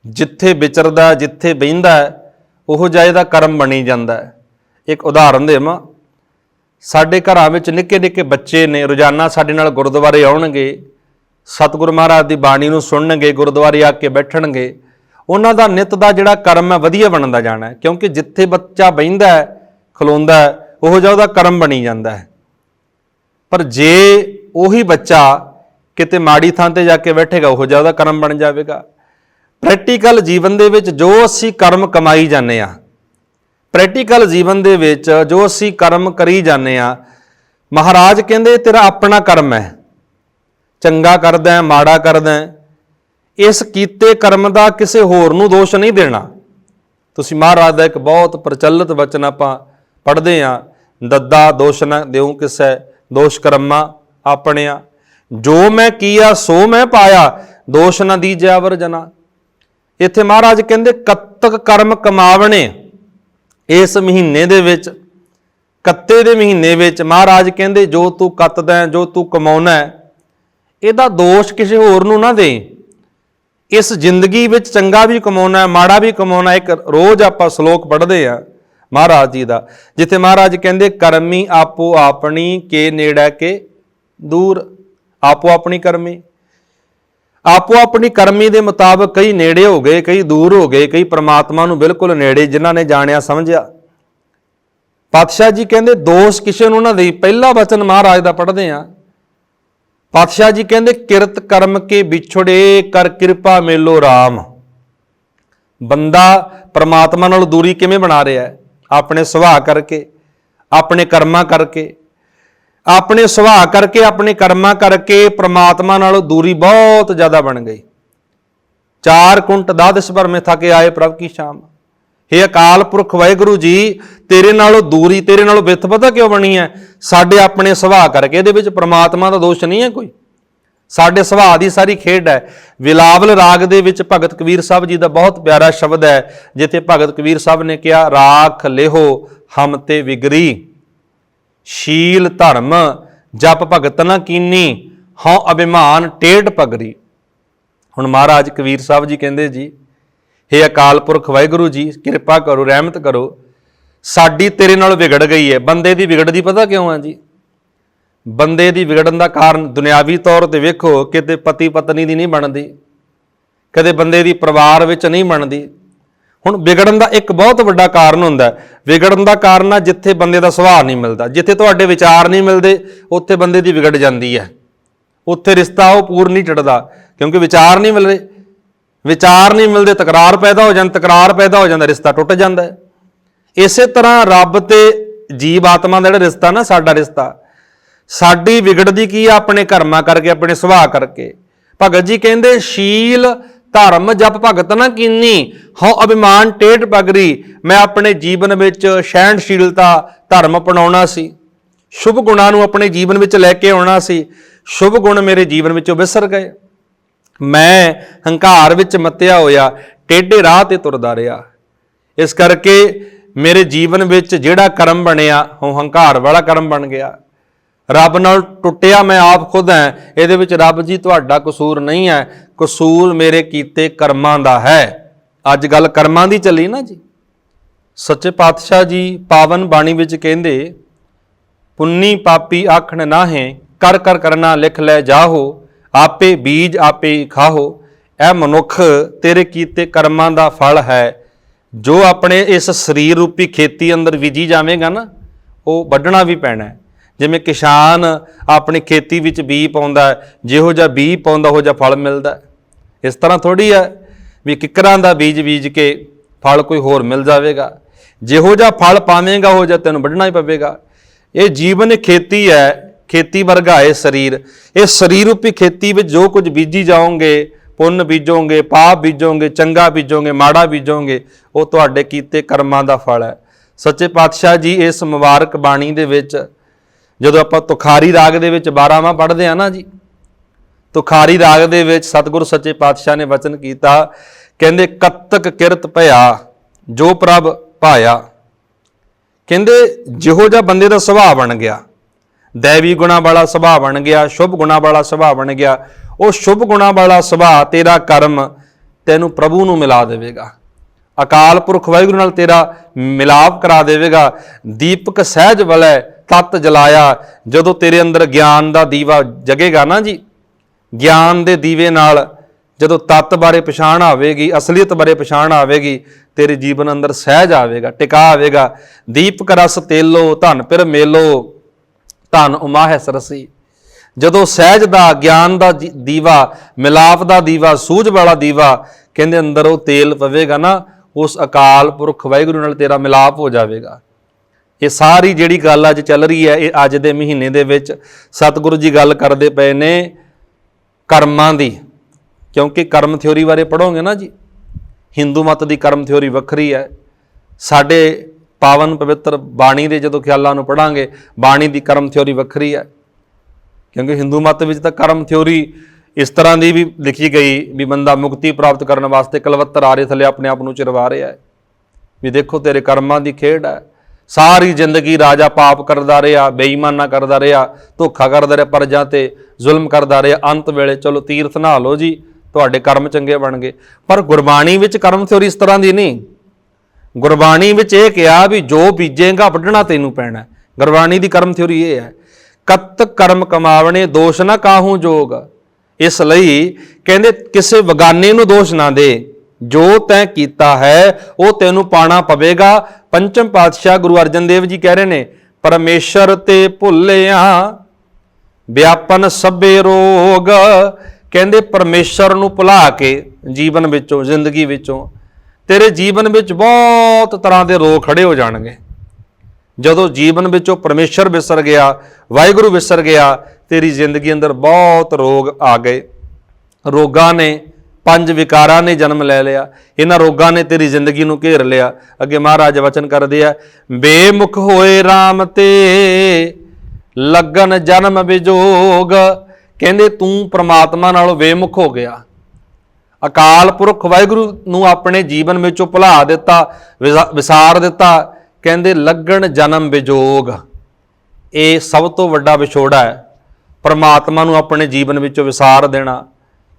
ਜਿੱਥੇ ਵਿਚਰਦਾ, ਜਿੱਥੇ ਬਹਿੰਦਾ ਉਹ ਜਾਏ ਦਾ ਕਰਮ ਬਣੀ ਜਾਂਦਾ ਹੈ। ਇੱਕ ਉਦਾਹਰਨ ਦੇਵਾਂ ਸਾਡੇ ਘਰਾਂ ਵਿੱਚ ਨਿੱਕੇ ਨਿੱਕੇ ਬੱਚੇ ਨੇ, ਰੋਜ਼ਾਨਾ ਸਾਡੇ ਨਾਲ ਗੁਰਦੁਆਰੇ ਆਉਣਗੇ, ਸਤਿਗੁਰੂ ਮਹਾਰਾਜ ਦੀ ਬਾਣੀ ਨੂੰ ਸੁਣਨਗੇ, ਗੁਰਦੁਆਰੇ ਆ ਕੇ ਬੈਠਣਗੇ। ਉਹਨਾਂ ਦਾ ਨਿਤ ਦਾ ਜਿਹੜਾ ਕਰਮ ਹੈ, ਵਧੀਆ ਬਣਦਾ ਜਾਣਾ ਕਿਉਂਕਿ ਜਿੱਥੇ ਬੱਚਾ ਬਹਿੰਦਾ ਹੈ, ਖਲੋਂਦਾ ਹੈ, ਉਹ ਜਿਹਾ ਉਹਦਾ ਕਰਮ ਬਣੀ ਜਾਂਦਾ ਹੈ। ਪਰ ਜੇ ਉਹੀ ਬੱਚਾ ਕਿਤੇ ਮਾੜੀ ਥਾਂ ਤੇ ਜਾ ਕੇ ਬੈਠੇਗਾ, ਉਹ ਜਿਹਾ ਉਹਦਾ ਕਰਮ ਬਣ ਜਾਵੇਗਾ। ਪ੍ਰੈਕਟੀਕਲ ਜੀਵਨ ਦੇ ਵਿੱਚ ਜੋ ਅਸੀਂ ਕਰਮ ਕਮਾਈ ਜਾਂਦੇ ਆ ਪ੍ਰੈਕਟੀਕਲ ਜੀਵਨ ਦੇ ਵਿੱਚ ਜੋ ਅਸੀਂ ਕਰਮ ਕਰੀ ਜਾਂਦੇ ਆ ਮਹਾਰਾਜ ਕਹਿੰਦੇ ਤੇਰਾ ਆਪਣਾ ਕਰਮ ਹੈ। ਚੰਗਾ ਕਰਦਾ ਹੈ, ਮਾੜਾ ਕਰਦਾ ਹੈ। ਇਸ ਕੀਤੇ ਕਰਮ ਦਾ ਕਿਸੇ ਹੋਰ ਨੂੰ ਦੋਸ਼ ਨਹੀਂ ਦੇਣਾ। ਤੁਸੀਂ ਮਹਾਰਾਜ ਦਾ ਇੱਕ ਬਹੁਤ ਪ੍ਰਚਲਿਤ ਵਚਨ ਆਪਾਂ ਪੜ੍ਹਦੇ ਆ ਦੱਦਾ ਦੋਸ਼ ਨਾ ਦਿਉ ਕਿਸੈ, ਦੋਸ਼ ਕਰਮਾ ਆਪਣਿਆ ਜੋ ਮੈਂ ਕੀਆ, ਸੋ ਮੈਂ ਪਾਇਆ, ਦੋਸ਼ ਨਾ ਦੀਜੈ ਅਵਰ ਜਨਾ। ਇੱਥੇ ਮਹਾਰਾਜ ਕਹਿੰਦੇ, ਕੱਤਕ ਕਰਮ ਕਮਾਵਣੇ। ਇਸ ਮਹੀਨੇ ਦੇ ਵਿੱਚ, ਕੱਤੇ ਦੇ ਮਹੀਨੇ ਵਿੱਚ, ਮਹਾਰਾਜ ਕਹਿੰਦੇ, ਜੋ ਤੂੰ ਕੱਤਦਾ ਜੋ ਤੂੰ ਕਮਾਉਣਾ ਇਹਦਾ ਦੋਸ਼ ਕਿਸੇ ਹੋਰ ਨੂੰ ਨਾ ਦੇ ਇਸ ਜ਼ਿੰਦਗੀ ਵਿੱਚ ਚੰਗਾ ਵੀ ਕਮਾਉਣਾ ਮਾੜਾ ਵੀ ਕਮਾਉਣਾ ਇੱਕ ਰੋਜ਼ ਆਪਾਂ ਸ਼ਲੋਕ ਪੜ੍ਹਦੇ ਆ ਮਹਾਰਾਜ ਜੀ ਦਾ, ਜਿੱਥੇ ਮਹਾਰਾਜ ਕਹਿੰਦੇ, ਕਰਮੀ ਆਪੋ ਆਪਣੀ, ਕੇ ਨੇੜਾ ਕੇ ਦੂਰ, ਆਪੋ ਆਪਣੀ ਕਰਮੀ। ਆਪੋ ਆਪਣੀ ਕਰਮੀ ਦੇ ਮੁਤਾਬਕ ਕਈ ਨੇੜੇ ਹੋ ਗਏ, ਕਈ ਦੂਰ ਹੋ ਗਏ, ਕਈ ਪ੍ਰਮਾਤਮਾ ਨੂੰ ਬਿਲਕੁਲ ਨੇੜੇ ਜਿਨ੍ਹਾਂ ਨੇ ਜਾਣਿਆ, ਸਮਝਿਆ। ਪਾਤਸ਼ਾਹ ਜੀ ਕਹਿੰਦੇ, ਦੋਸ਼ ਕਿਸੇ ਨੂੰ ਉਹਨਾਂ ਦੇ ਪਹਿਲਾ ਵਚਨ ਮਹਾਰਾਜ ਦਾ ਪੜ੍ਹਦੇ ਆ ਪਾਤਸ਼ਾਹ ਜੀ ਕਹਿੰਦੇ, ਕਿਰਤ ਕਰਮ ਕੇ ਵਿਛੜੇ, ਕਰ ਕਿਰਪਾ ਮੇਲੋ RAM ਬੰਦਾ ਪ੍ਰਮਾਤਮਾ ਨਾਲ ਦੂਰੀ ਕਿਵੇਂ ਬਣਾ ਰਿਹਾ ਹੈ? ਆਪਣੇ ਸੁਭਾਅ ਕਰਕੇ, ਆਪਣੇ ਕਰਮਾਂ ਕਰਕੇ। ਆਪਣੇ ਸੁਭਾਅ ਕਰਕੇ, ਆਪਣੇ ਕਰਮਾਂ ਕਰਕੇ ਪ੍ਰਮਾਤਮਾ ਨਾਲੋਂ ਦੂਰੀ ਬਹੁਤ ਜ਼ਿਆਦਾ ਬਣ ਗਈ। ਚਾਰ ਕੁੰਟ ਦਾਦਿਸ ਪਰ ਮੇ ਥਕੇ ਆਏ ਪ੍ਰਭ ਕੀ ਸ਼ਾਮ। ਹੇ ਅਕਾਲ ਪੁਰਖ ਵਾਹਿਗੁਰੂ ਜੀ, ਤੇਰੇ ਨਾਲੋਂ ਦੂਰੀ, ਤੇਰੇ ਨਾਲੋਂ ਵਿਥ ਪਤਾ ਕਿਉਂ ਬਣੀ ਹੈ? ਸਾਡੇ ਆਪਣੇ ਸੁਭਾਅ ਕਰਕੇ, ਇਹਦੇ ਵਿੱਚ ਪ੍ਰਮਾਤਮਾ ਦਾ ਦੋਸ਼ ਨਹੀਂ ਹੈ ਕੋਈ। ਸਾਡੇ ਸੁਭਾਅ ਦੀ ਸਾਰੀ ਖੇਡ ਹੈ। ਵਿਲਾਵਲ ਰਾਗ ਦੇ ਵਿੱਚ ਭਗਤ ਕਬੀਰ ਸਾਹਿਬ ਜੀ ਦਾ ਬਹੁਤ ਪਿਆਰਾ ਸ਼ਬਦ ਹੈ, ਜਿੱਥੇ ਭਗਤ ਕਬੀਰ ਸਾਹਿਬ ਨੇ ਕਿਹਾ, ਰਾਖ ਲਿਹੋ, ਹਮ ਤੇ ਵਿਗਰੀ। ਸ਼ੀਲ ਧਰਮ, ਜਪ ਭਗਤ ਨਾ ਕੀਨੀ, ਹਉ ਅਭਿਮਾਨ ਟੇਢ ਪਗਰੀ। ਹੁਣ ਮਹਾਰਾਜ ਕਬੀਰ ਸਾਹਿਬ ਜੀ ਕਹਿੰਦੇ ਜੀ, ਹੇ ਅਕਾਲ ਪੁਰਖ ਵਾਹਿਗੁਰੂ ਜੀ, ਕਿਰਪਾ ਕਰੋ, ਰਹਿਮਤ ਕਰੋ। ਸਾਡੀ ਤੇਰੇ ਨਾਲ ਵਿਗੜ ਗਈ ਹੈ। ਬੰਦੇ ਦੀ ਵਿਗੜਦੀ ਪਤਾ ਕਿਉਂ ਆ ਜੀ? ਬੰਦੇ ਦੀ ਵਿਗੜਨ ਦਾ ਕਾਰਨ ਦੁਨਿਆਵੀ ਤੌਰ ਤੇ ਵੇਖੋ, ਕਿਤੇ ਪਤੀ ਪਤਨੀ ਦੀ ਨਹੀਂ ਬਣਦੀ। ਕਦੇ ਬੰਦੇ ਦੀ ਪਰਿਵਾਰ ਵਿੱਚ ਨਹੀਂ ਬਣਦੀ। ਹੁਣ ਵਿਗੜਨ ਦਾ ਇੱਕ ਬਹੁਤ ਵੱਡਾ ਕਾਰਨ ਹੁੰਦਾ ਵਿਗੜਨ ਦਾ ਕਾਰਨ ਆ ਜਿੱਥੇ ਬੰਦੇ ਦਾ ਸੁਭਾਅ ਨਹੀਂ ਮਿਲਦਾ। ਜਿੱਥੇ ਤੁਹਾਡੇ ਵਿਚਾਰ ਨਹੀਂ ਮਿਲਦੇ, ਉੱਥੇ ਬੰਦੇ ਦੀ ਵਿਗੜ ਜਾਂਦੀ ਹੈ। ਉੱਥੇ ਰਿਸ਼ਤਾ ਉਹ ਪੂਰ ਨਹੀਂ ਚੜਦਾ ਕਿਉਂਕਿ ਵਿਚਾਰ ਨਹੀਂ ਮਿਲ ਰਹੇ ਵਿਚਾਰ ਨਹੀਂ ਮਿਲਦੇ, ਤਕਰਾਰ ਪੈਦਾ ਹੋ ਜਾਂਦਾ ਤਕਰਾਰ ਪੈਦਾ ਹੋ ਜਾਂਦਾ, ਰਿਸ਼ਤਾ ਟੁੱਟ ਜਾਂਦਾ ਹੈ। ਇਸੇ ਤਰ੍ਹਾਂ ਰੱਬ ਤੇ ਜੀਵ ਆਤਮਾ ਦਾ ਜਿਹੜਾ ਰਿਸ਼ਤਾ ਨਾ, ਸਾਡਾ ਰਿਸ਼ਤਾ, ਸਾਡੀ ਵਿਗੜਦੀ ਕੀ ਆ? ਆਪਣੇ ਕਰਮਾਂ ਕਰਕੇ, ਆਪਣੇ ਸੁਭਾਅ ਕਰਕੇ। ਭਗਤ ਜੀ ਕਹਿੰਦੇ, ਸ਼ੀਲ ਧਰਮ ਜਪ ਭਗਤ ਨਾ ਕੀਨੀ। ਹਉ ਅਭਿਮਾਨ ਟੇਟ ਪਗਰੀ। ਮੈਂ ਆਪਣੇ ਜੀਵਨ ਵਿੱਚ ਸਹਿਣਸ਼ੀਲਤਾ ਧਰਮ ਅਪਣਾਉਣਾ ਸੀ। ਸ਼ੁਭ ਗੁਣਾਂ ਨੂੰ ਆਪਣੇ ਜੀਵਨ ਵਿੱਚ ਲੈ ਕੇ ਆਉਣਾ ਸੀ। ਸ਼ੁਭ ਗੁਣ ਮੇਰੇ ਜੀਵਨ ਵਿੱਚੋਂ ਵਿਸਰ ਗਏ। ਮੈਂ ਹੰਕਾਰ ਵਿੱਚ ਮੱਤਿਆ ਹੋਇਆ, ਟੇਢੇ ਰਾਹ ਤੇ ਤੁਰਦਾ ਰਿਹਾ। ਇਸ ਕਰਕੇ ਮੇਰੇ ਜੀਵਨ ਵਿੱਚ ਜਿਹੜਾ ਕਰਮ ਬਣਿਆ, ਉਹ ਹੰਕਾਰ ਵਾਲਾ ਕਰਮ ਬਣ ਗਿਆ। ਰੱਬ ਨਾਲ ਟੁੱਟਿਆ ਮੈਂ ਆਪ ਖੁਦ ਹਾਂ, ਇਹਦੇ ਵਿੱਚ ਰੱਬ ਜੀ ਤੁਹਾਡਾ ਕਸੂਰ ਨਹੀਂ ਹੈ, ਕਸੂਰ ਮੇਰੇ ਕੀਤੇ ਕਰਮਾਂ ਦਾ ਹੈ। ਅੱਜ ਗੱਲ ਕਰਮਾਂ ਦੀ ਚੱਲੀ ਨਾ ਜੀ। ਸੱਚੇ ਪਾਤਸ਼ਾਹ ਜੀ ਪਾਵਨ ਬਾਣੀ ਵਿੱਚ ਕਹਿੰਦੇ, ਪੁੰਨੀ ਪਾਪੀ ਆਖਣ ਨਾਹੇ, ਕਰ ਕਰ ਕਰਨਾ ਲਿਖ ਲੈ ਜਾਹੋ, ਆਪੇ ਬੀਜ ਆਪੇ ਖਾਹੋ, ਇਹ ਮਨੁੱਖ ਤੇਰੇ ਕੀਤੇ ਕਰਮਾਂ ਦਾ ਫਲ ਹੈ। ਜੋ ਆਪਣੇ ਇਸ ਸਰੀਰ ਰੂਪੀ ਖੇਤੀ ਅੰਦਰ ਬੀਜੀ ਜਾਵੇਗਾ ਨਾ, ਉਹ ਵੱਢਣਾ ਵੀ ਪੈਣਾ ਹੈ। ਜਿਵੇਂ ਕਿਸਾਨ ਆਪਣੀ ਖੇਤੀ ਵਿੱਚ ਬੀ ਪਾਉਂਦਾ ਜਿਹੋ ਜਿਹਾ ਬੀ ਪਾਉਂਦਾ ਹੋ ਜਿਹਾ ਫਲ ਮਿਲਦਾ ਇਸ ਤਰ੍ਹਾਂ ਥੋੜੀ ਹੈ ਵੀ ਕਿਕਰਾਂ ਦਾ ਬੀਜ ਬੀਜ ਕੇ ਫਲ ਕੋਈ ਹੋਰ ਮਿਲ ਜਾਵੇਗਾ। ਜਿਹੋ ਜਿਹਾ ਫਲ ਪਾਵੇਂਗਾ, ਉਹ ਜਿਹਾ ਤੈਨੂੰ ਵੱਢਣਾ ਹੀ ਪਵੇਗਾ। ਇਹ ਜੀਵਨ ਖੇਤੀ ਹੈ, ਖੇਤੀ ਵਰਗਾ ਹੈ ਸਰੀਰ। ਇਹ ਸਰੀਰ ਰੂਪੀ ਖੇਤੀ ਵਿੱਚ ਜੋ ਕੁਝ ਬੀਜੀ ਜਾਓਗੇ, ਪੁੰਨ ਬੀਜੋਗੇ, ਪਾਪ ਬੀਜੋਗੇ, ਚੰਗਾ ਬੀਜੋਗੇ, ਮਾੜਾ ਬੀਜੋਗੇ, ਉਹ ਤੁਹਾਡੇ ਕੀਤੇ ਕਰਮਾਂ ਦਾ ਫਲ ਹੈ। ਸੱਚੇ ਪਾਤਸ਼ਾਹ ਜੀ ਇਸ ਮੁਬਾਰਕ ਬਾਣੀ ਦੇ ਵਿੱਚ ਜਦੋਂ ਆਪਾਂ ਤੁਖਾਰੀ ਰਾਗ ਦੇ ਵਿੱਚ 12ਵਾਂ ਪੜ੍ਹਦੇ ਆ ਨਾ ਜੀ, ਤੁਖਾਰੀ ਰਾਗ ਦੇ ਵਿੱਚ ਸਤਿਗੁਰ ਸੱਚੇ ਪਾਤਸ਼ਾਹ ਨੇ ਵਚਨ ਕੀਤਾ, ਕਹਿੰਦੇ ਕਤਕ ਕਿਰਤ ਭਇਆ, ਜੋ ਪ੍ਰਭ ਭਾਇਆ। ਕਹਿੰਦੇ ਜਿਹੋ ਜਿਹਾ ਬੰਦੇ ਦਾ ਸੁਭਾਅ ਬਣ ਗਿਆ, ਦੇਵੀ ਗੁਣਾ ਵਾਲਾ ਸੁਭਾਅ ਬਣ ਗਿਆ, ਸ਼ੁਭ ਗੁਣਾ ਵਾਲਾ ਸੁਭਾਅ ਬਣ ਗਿਆ, ਉਹ ਸ਼ੁਭ ਗੁਣਾ ਵਾਲਾ ਸੁਭਾਅ ਤੇਰਾ ਕਰਮ ਤੈਨੂੰ ਪ੍ਰਭੂ ਨੂੰ ਮਿਲਾ ਦੇਵੇਗਾ। ਅਕਾਲ ਪੁਰਖ ਵਾਹਿਗੁਰੂ ਨਾਲ ਤੇਰਾ ਮਿਲਾਪ ਕਰਾ ਦੇਵੇਗਾ। ਦੀਪਕ ਸਹਿਜ ਵਲੈ ਤਤ ਜਲਾਇਆ, ਜਦੋਂ ਤੇਰੇ ਅੰਦਰ ਗਿਆਨ ਦਾ ਦੀਵਾ ਜਗੇਗਾ ਨਾ ਜੀ, ਗਿਆਨ ਦੇ ਦੀਵੇ ਨਾਲ ਜਦੋਂ ਤੱਤ ਬਾਰੇ ਪਛਾਣ ਆਵੇਗੀ, ਅਸਲੀਅਤ ਬਾਰੇ ਪਛਾਣ ਆਵੇਗੀ, ਤੇਰੇ ਜੀਵਨ ਅੰਦਰ ਸਹਿਜ ਆਵੇਗਾ, ਟਿਕਾ ਆਵੇਗਾ। ਦੀਪਕ ਰਸ ਤੇਲੋ, ਧਨ ਫਿਰ ਮੇਲੋ, ਧਨ ਉਮਾ ਸਰਸੀ। ਜਦੋਂ ਸਹਿਜ ਦਾ, ਗਿਆਨ ਦਾ ਜੀ- ਦੀਵਾ, ਮਿਲਾਪ ਦਾ ਦੀਵਾ, ਸੂਝ ਵਾਲਾ ਦੀਵਾ, ਕਹਿੰਦੇ ਅੰਦਰ ਉਹ ਤੇਲ ਪਵੇਗਾ ਨਾ, ਉਸ ਅਕਾਲ ਪੁਰਖ ਵਾਹਿਗੁਰੂ ਨਾਲ ਤੇਰਾ ਮਿਲਾਪ ਹੋ ਜਾਵੇਗਾ। ਇਹ ਸਾਰੀ ਜਿਹੜੀ ਗੱਲ ਅੱਜ ਚੱਲ ਰਹੀ ਹੈ, ਇਹ ਅੱਜ ਦੇ ਮਹੀਨੇ ਦੇ ਵਿੱਚ ਸਤਿਗੁਰੂ ਜੀ ਗੱਲ ਕਰਦੇ ਪਏ ਨੇ ਕਰਮਾਂ ਦੀ। ਕਿਉਂਕਿ ਕਰਮ ਥਿਉਰੀ ਬਾਰੇ ਪੜੋਗੇ ਨਾ ਜੀ? ਹਿੰਦੂ ਮਤ ਦੀ ਕਰਮ ਥਿਉਰੀ ਵੱਖਰੀ ਹੈ। ਸਾਡੇ ਪਾਵਨ ਪਵਿੱਤਰ ਬਾਣੀ ਦੇ ਜਦੋਂ ਖਿਆਲਾਂ ਨੂੰ ਪੜਾਂਗੇ ਬਾਣੀ ਦੀ ਕਰਮ ਥਿਉਰੀ ਵੱਖਰੀ ਹੈ। ਕਿਉਂਕਿ ਹਿੰਦੂ ਮਤ ਵਿੱਚ ਤਾਂ ਕਰਮ ਥਿਉਰੀ ਇਸ ਤਰ੍ਹਾਂ ਦੀ ਵੀ ਲਿਖੀ ਗਈ ਵੀ ਬੰਦਾ ਮੁਕਤੀ ਪ੍ਰਾਪਤ ਕਰਨ ਵਾਸਤੇ ਕਲਵੱਤਰ ਆਰੇ ਥੱਲੇ ਆਪਣੇ ਆਪ ਨੂੰ ਚਿਰਵਾ ਰਿਹਾ ਹੈ। ਵੀ ਦੇਖੋ ਤੇਰੇ ਕਰਮਾਂ ਦੀ ਖੇਡ ਹੈ। ਸਾਰੀ ਜ਼ਿੰਦਗੀ ਰਾਜਾ ਪਾਪ ਕਰਦਾ ਰਿਹਾ, ਬੇਈਮਾਨਾ ਕਰਦਾ ਰਿਹਾ, ਧੋਖਾ ਕਰਦਾ ਰਿਹਾ, ਪਰਜਾਂ ਤੇ ਜ਼ੁਲਮ ਕਰਦਾ ਰਿਹਾ। ਅੰਤ ਵੇਲੇ ਚਲੋ ਤੀਰਥ ਨਹਾ ਲਓ ਜੀ, ਤੁਹਾਡੇ ਕਰਮ ਚੰਗੇ ਬਣ ਗਏ ਪਰ ਗੁਰਬਾਣੀ ਵਿੱਚ ਕਰਮ ਥਿਉਰੀ ਇਸ ਤਰ੍ਹਾਂ ਦੀ ਨਹੀਂ। ਗੁਰਬਾਣੀ ਵਿੱਚ ਇਹ ਕਿਹਾ ਵੀ ਜੋ ਬੀਜੇਗਾ ਵੱਢਣਾ ਤੈਨੂੰ ਪੈਣਾ। ਗੁਰਬਾਣੀ ਦੀ ਕਰਮ ਥਿਉਰੀ ਇਹ ਹੈ, ਕਤ ਕਰਮ ਕਮਾਵਣੇ, ਦੋਸ਼ ਨਾ ਕਾਹੂ ਜੋਗ। ਇਸ ਲਈ ਕਹਿੰਦੇ, ਕਿਸੇ ਬਗਾਨੇ ਨੂੰ ਦੋਸ਼ ਨਾ ਦੇ। ਜੋ ਤੈਂ ਕੀਤਾ ਹੈ, ਉਹ ਤੈਨੂੰ ਪਾਣਾ ਪਵੇਗਾ। ਪੰਚਮ ਪਾਤਸ਼ਾਹ ਗੁਰੂ ਅਰਜਨ ਦੇਵ ਜੀ ਕਹਿ ਰਹੇ ਨੇ, ਪਰਮੇਸ਼ਰ ਤੇ ਭੁੱਲਿਆ, ਵਿਆਪਨ ਸਭੇ ਰੋਗ। ਕਹਿੰਦੇ, ਪਰਮੇਸ਼ਰ ਨੂੰ ਭੁਲਾ ਕੇ ਜੀਵਨ ਵਿੱਚੋਂ, ਜ਼ਿੰਦਗੀ ਵਿੱਚੋਂ, ਤੇਰੇ ਜੀਵਨ ਵਿੱਚ ਬਹੁਤ ਤਰ੍ਹਾਂ ਦੇ ਰੋਗ ਖੜੇ ਹੋ ਜਾਣਗੇ। ਜਦੋਂ ਜੀਵਨ ਵਿੱਚੋਂ ਪਰਮੇਸ਼ਰ ਵਿਸਰ ਗਿਆ, ਵਾਹਿਗੁਰੂ ਵਿਸਰ ਗਿਆ, ਤੇਰੀ ਜ਼ਿੰਦਗੀ ਅੰਦਰ ਬਹੁਤ ਰੋਗ ਆ ਗਏ। ਰੋਗਾਂ ਨੇ ਪੰਜ ਵਿਕਾਰਾਂ ਨੇ ਜਨਮ ਲੈ ਲਿਆ। ਇਹਨਾਂ ਰੋਗਾਂ ਨੇ ਤੇਰੀ ਜ਼ਿੰਦਗੀ ਨੂੰ ਘੇਰ ਲਿਆ। ਅੱਗੇ ਮਹਾਰਾਜ ਵਚਨ ਕਰਦੇ ਆ, ਬੇਮੁਖ ਹੋਏ RAM ਤੇ ਲੱਗਨ ਜਨਮ ਵਿਜੋਗ ਕਹਿੰਦੇ ਤੂੰ ਪ੍ਰਮਾਤਮਾ ਨਾਲੋਂ ਬੇਮੁਖ ਹੋ ਗਿਆ। ਅਕਾਲ ਪੁਰਖ ਵਾਹਿਗੁਰੂ ਨੂੰ ਆਪਣੇ ਜੀਵਨ ਵਿੱਚੋਂ ਭੁਲਾ ਦਿੱਤਾ, ਵਿਸਾ- ਵਿਸਾਰ ਦਿੱਤਾ। ਕਹਿੰਦੇ ਲੱਗਣ ਜਨਮ ਵਿਜੋਗ ਇਹ ਸਭ ਤੋਂ ਵੱਡਾ ਵਿਛੋੜਾ ਹੈ। ਪਰਮਾਤਮਾ ਨੂੰ ਆਪਣੇ ਜੀਵਨ ਵਿੱਚੋਂ ਵਿਸਾਰ ਦੇਣਾ।